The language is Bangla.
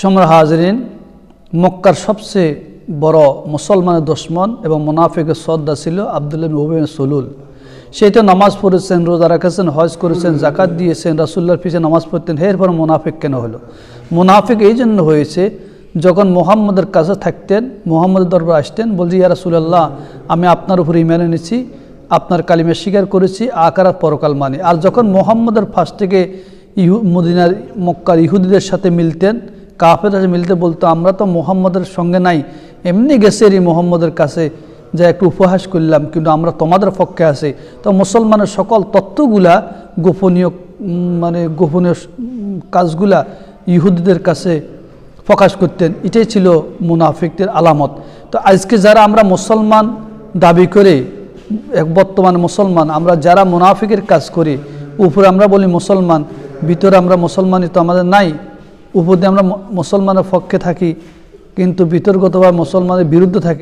সমর হাজরিন মক্কার সবচেয়ে বড় মুসলমানের দুশ্মন এবং মুনাফিকের শ্রদ্ধা ছিল আবদুল্লাহ হুবেন সলুল। সেই তো নামাজ পড়েছেন, রোজা রাখেছেন, হজ করেছেন জাকাত দিয়েছেন রাসুল্লার পিছিয়ে নামাজ পড়তেন, এরপর মুনাফিক কেন হলো? মুনাফিক এই জন্য হয়েছে, যখন মোহাম্মদের কাছে থাকতেন, মোহাম্মদের দরবার আসতেন, বলছি, ইয়া রাসুলাল্লাহ, আমি আপনার উপর ইমান এনেছি, আপনার কালিমে স্বীকার করেছি, আকার পরকাল মানে। আর যখন মোহাম্মদের ফাঁস থেকে ইহু মদিনার মক্কার ইহুদিদের সাথে মিলতেন কাফের মিলতে বলতো, আমরা তো মোহাম্মদের সঙ্গে নাই। এমনি গেছে এই মোহাম্মদের কাছে, যা একটু উপহাস করলাম, কিন্তু আমরা তোমাদের পক্ষে আছি। তো মুসলমানের সকল তত্ত্বগুলা গোপনীয় মানে গোপনীয় কাজগুলা ইহুদিদের কাছে প্রকাশ করতেন। এটাই ছিল মুনাফিকদের আলামত। তো আজকে যারা আমরা মুসলমান দাবি করে, এক বর্তমান মুসলমান, আমরা যারা মুনাফিকের কাজ করি, উপরে আমরা বলি মুসলমান, ভিতরে আমরা মুসলমানই তো আমাদের নাই। উপর আমরা মুসলমানের পক্ষে থাকি কিন্তু বিতর্কতভাবে মুসলমানের বিরুদ্ধে থাকি।